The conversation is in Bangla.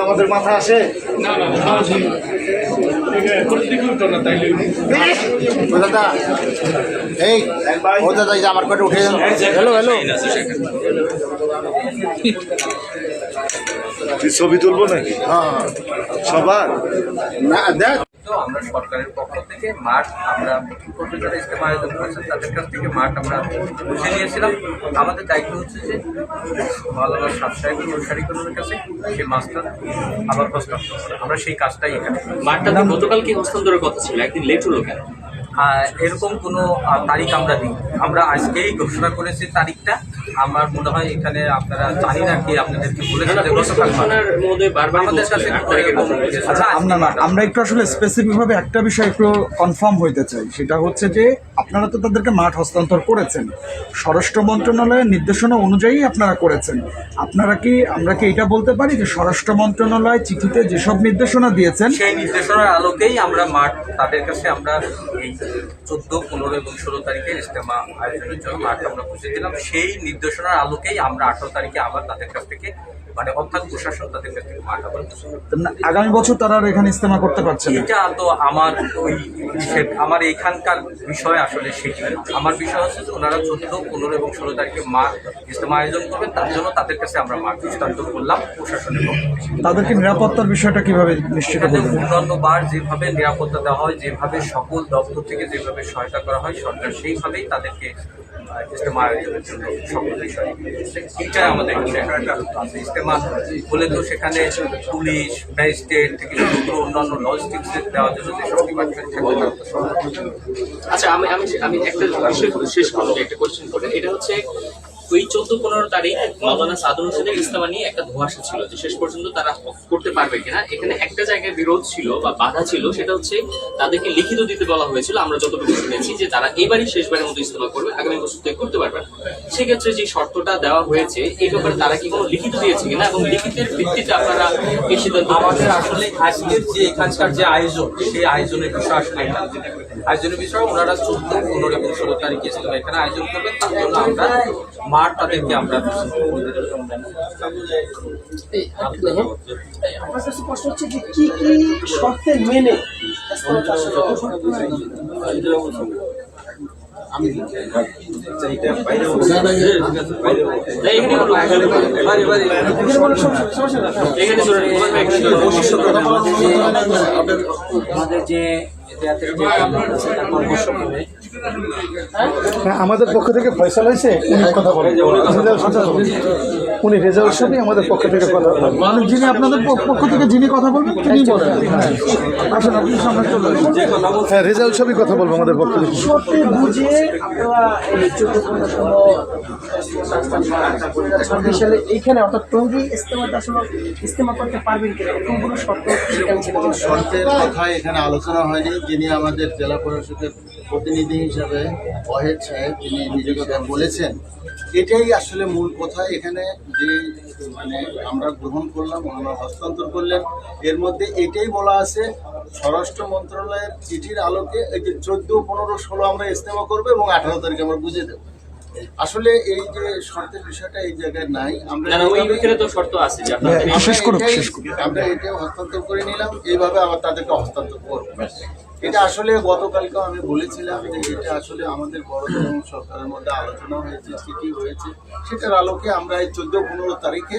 আমাদের মাথা আসে? দাদা এই ও দাদা এই আমার পেটে উঠে হ্যালো হ্যালো ছবি তুলবো নাকি? হ্যাঁ। সবার? না দেখ। আমরা সরকারের পক্ষ থেকে মাঠ আমরা পূর্বে যারা ইস্তেমা আয়োজন করেছেন তাদের কাছ থেকে মাঠ আমরা বুঝে নিয়েছিলাম। আমাদের দায়িত্ব হচ্ছে যে মালানা সাত সাহেবের অনুসারীকরণের কাছে সেই মাছটা আবার প্রস্তাব আমরা সেই কাজটাই এখানে মাঠটা গতকালকে হস্তান্তরের কথা ছিল? একদিন লেট হলো কেন? এরকম কোনো তারিখ আমরা দিই আমরা আজকেই ঘোষণা করেছি তারিখটা। আমার মনে হয় এখানে আপনারা জানি না কি আপনাদেরকে বলেছেন যে গতকাল আমাদের কাছে বলেছে। আচ্ছা আমরা একটু আসলে স্পেসিফিকভাবে একটা বিষয় একটু কনফার্ম হইতে চাই। সেটা হচ্ছে যে আপনারা তো তাদেরকে মাঠ হস্তান্তর করেছেন। স্বরাষ্ট্র মন্ত্রণালয়ের নির্দেশনা অনুযায়ী আপনারা করেছেন। আপনারা কি আমরা কি এটা বলতে পারি যে স্বরাষ্ট্র মন্ত্রণালয় চিঠিতে যেসব নির্দেশনা দিয়েছেন সেই নির্দেশনার আলোকেই আমরা মাঠ তাদের কাছে আমরা এই চোদ্দ পনেরো এবং ষোলো তারিখে ইজতেমা আয়োজনের জন্য মাঠ আমরা বুঝে দিলাম সেই নির্দেশনার আলোকেই আমরা আঠারো তারিখে আবার তাদের কাছ থেকে মানে অর্থাৎ প্রশাসন তাদের কাছ থেকে মাঠ আগামী বছর তারা এখানে ইস্তেমা করতে পারছে না। এটা তো আমার ওই আমার এইখানকার বিষয় আসলে সেটি আমার বিষয় হচ্ছে যে ওনারা চোদ্দ পনেরো এবং ষোলো তারিখে মাঠ ইজতেমা আয়োজন করবেন তার জন্য তাদের কাছে আমরা মাঠ হস্তান্তর করলাম প্রশাসনের পক্ষ তাদেরকে নিরাপত্তার বিষয়টা কীভাবে নিশ্চিত অন্যান্য বার যেভাবে নিরাপত্তা দেওয়া হয় যেভাবে সকল দপ্তর থেকে যেভাবে সহায়তা করা হয় সরকার সেইভাবেই তাদেরকে আমাদের আছে। ইজতেমা হলে তো সেখানে পুলিশ ম্যাজিস্ট্রেট থেকে শুরু অন্যান্য লজিস্টিক্স দেওয়ার জন্য যেসব ডিপার্টমেন্ট আচ্ছা আমি আমি আমি একটা বিষয় শেষ করব একটা কোয়েশ্চেন করে এটা হচ্ছে ওই চোদ্দ পনেরো তারিখ মৌলানা সাদুল হোসেনের ইস্তেমা নিয়ে একটা ধোয়াশা ছিল যে শেষ পর্যন্ত তারা করতে পারবে কিনা। এখানে একটা জায়গায় বিরোধ ছিল বা বাধা ছিল, সেটা হচ্ছে তাদেরকে লিখিত দিতে বলা হয়েছিল, আমরা যতটুকু শুনেছি যে তারা এবারই শেষবারের মতো ইস্তেমা করবে, আগামী বছর থেকে করতে পারবে না। সেক্ষেত্রে যে শর্তটা দেওয়া হয়েছে, এই ব্যাপারে তারা কি কোনো লিখিত দিয়েছে কিনা এবং লিখিতের ভিত্তিতে আপনারা এই সিদ্ধান্ত আমাদের আসলে আজকের যে এখানকার যে আয়োজন, সেই আয়োজনের বিষয় আসলে আয়োজনের বিষয়, ওনারা চোদ্দ, পনেরো এবং ষোলো তারিখে ইসলাম এখানে আয়োজন করবেন। তার জন্য আমরা মাঠ তাদেরকে আমরা আমার কাছে প্রশ্ন হচ্ছে যে কি কি শর্তে মেনে আমাদের যে জাতীয় হ্যাঁ, আমাদের পক্ষ থেকে ফয়সাল হয়েছে উনি কথা বলেন উনি রেজাউল সাহেবই আমাদের পক্ষ থেকে কথা বলেন মানে যিনি আপনাদের পক্ষ থেকে যিনি কথা বলবেন তিনি বলেন হ্যাঁ। আসুন আপনি সামনে চলে আসুন। হ্যাঁ রেজাউল সাহেবই কথা বলব আমাদের পক্ষ থেকে সত্যি বুঝে ছাব্বিশ এইখানে অর্থাৎ টঙ্গি ইস্তেমাটা আসলে ইস্তেমা করতে পারবেন কিনা? কোনো শর্ত শর্তের কথা এখানে আলোচনা হয়নি। যিনি আমাদের জেলা প্রশাসকের প্রতিনিধি হিসাবে ওয়াহেদ সাহেব তিনি নিজে কথা বলেছেন, এটাই আসলে মূল কথা। এখানে যে মানে আমরা গ্রহণ করলাম, ওনারা হস্তান্তর করলেন, এর মধ্যে এটাই বলা আছে, স্বরাষ্ট্র মন্ত্রণালয়ের চিঠির আলোকে এই যে চোদ্দ, পনেরো, ষোলো আমরা ইস্তেমা করব এবং আঠারো তারিখে আমরা বুঝে দেবো। আসলে এই যে শর্তের বিষয়টা এই জায়গায় নাই। আমরা ওই ভিতরে তো শর্ত আছে যে হ্যাঁ, শেষ শেষ। আমরা এটাও হস্তান্তর করে নিলাম। এইভাবে আবার তাদেরকে হস্তান্তর করব। এটা আসলে গতকালকেও আমি বলেছিলাম যে এটা আসলে আমাদের বড় এবং সরকারের মধ্যে আলোচনা হয়েছে চিঠি হয়েছে। সেটার আলোকে আমরা এই চোদ্দ পনেরো তারিখে